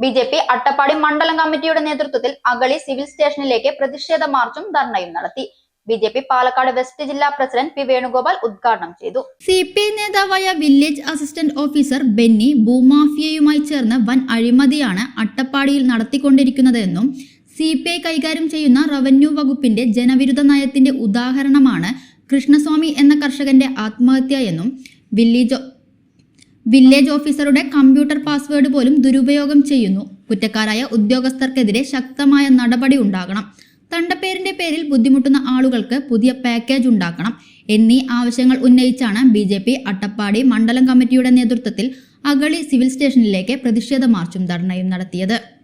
B J P Attappadi മണ്ഡലം കമ്മിറ്റിയുടെ നേതൃത്വത്തിൽ അഗളി സിവിൽ സ്റ്റേഷനിലേക്ക് പ്രതിഷേധ മാർച്ചും ധർണയും നടത്തി. B J P Palakkad west ജില്ലാ പ്രസിഡന്റ് പി വേണുഗോപാൽ ഉദ്ഘാടനം ചെയ്തു. സി പി ഐ നേതാവായ വില്ലേജ് അസിസ്റ്റന്റ് ഓഫീസർ ബെന്നി ഭൂമാഫിയയുമായി ചേർന്ന് വൻ അഴിമതിയാണ് അട്ടപ്പാടിയിൽ നടത്തിക്കൊണ്ടിരിക്കുന്നതെന്നും സി പി ഐ കൈകാര്യം ചെയ്യുന്ന റവന്യൂ വകുപ്പിന്റെ ജനവിരുദ്ധ നയത്തിന്റെ ഉദാഹരണമാണ് കൃഷ്ണസ്വാമി എന്ന കർഷകന്റെ ആത്മഹത്യ എന്നും വില്ലേജ് വില്ലേജ് ഓഫീസറുടെ കമ്പ്യൂട്ടർ പാസ്വേഡ് പോലും ദുരുപയോഗം ചെയ്യുന്നു. കുറ്റക്കാരായ ഉദ്യോഗസ്ഥർക്കെതിരെ ശക്തമായ നടപടി ഉണ്ടാകണം. തണ്ടപ്പേരിന്റെ പേരിൽ ബുദ്ധിമുട്ടുന്ന ആളുകൾക്ക് പുതിയ പാക്കേജ് ഉണ്ടാക്കണം. എന്നീ ആവശ്യങ്ങൾ ഉന്നയിച്ചാണ് ബി ജെ പി അട്ടപ്പാടി മണ്ഡലം കമ്മിറ്റിയുടെ നേതൃത്വത്തിൽ അഗളി സിവിൽ സ്റ്റേഷനിലേക്ക് പ്രതിഷേധ മാർച്ചും ധർണയും നടത്തിയത്.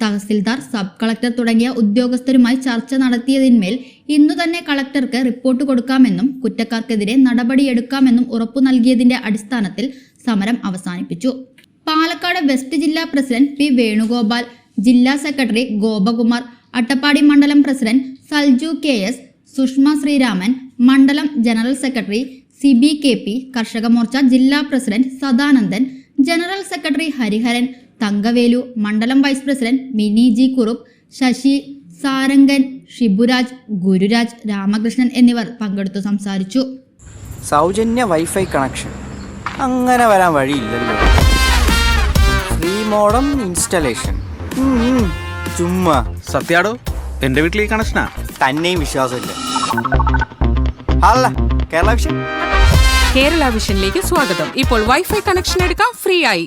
തഹസിൽദാർ സബ് കളക്ടർ തുടങ്ങിയ ഉദ്യോഗസ്ഥരുമായി ചർച്ച നടത്തിയതിന്മേൽ ഇന്നു തന്നെ കളക്ടർക്ക് റിപ്പോർട്ട് കൊടുക്കാമെന്നും കുറ്റക്കാർക്കെതിരെ നടപടിയെടുക്കാമെന്നും ഉറപ്പു നൽകിയതിന്റെ അടിസ്ഥാനത്തിൽ സമരം അവസാനിപ്പിച്ചു. പാലക്കാട് വെസ്റ്റ് ജില്ലാ പ്രസിഡന്റ് പി വേണുഗോപാൽ ജില്ലാ സെക്രട്ടറി ഗോപകുമാർ അട്ടപ്പാടി മണ്ഡലം president Salju K S Sushama Sreeraman മണ്ഡലം general secretary C B K P Karshaka Morcha ജില്ലാ president Sadanandan general secretary Hariharan Thankavelu മണ്ഡലം vice president Mini G Kurup Sasi Sarangan Shiburaj Gururaj Ramakrishnan എന്നിവർ പങ്കെടുത്തു സംസാരിച്ചു. സൗജന്യ wifi connection. അങ്ങനെ വരാൻ വഴിയില്ലല്ലോ. Free modem installation. ചുമ്മാ. സത്യാടോ എന്റെ വീട്ടിൽ ഈ കണക്ഷനാ? തന്നെയും വിശ്വാസമില്ല. അല്ല കേരള വിഷൻ? കേരള വിഷനിലേക്ക് സ്വാഗതം. ഇപ്പോൾ വൈഫൈ കണക്ഷൻ എടുക്കാം ഫ്രീ ആയി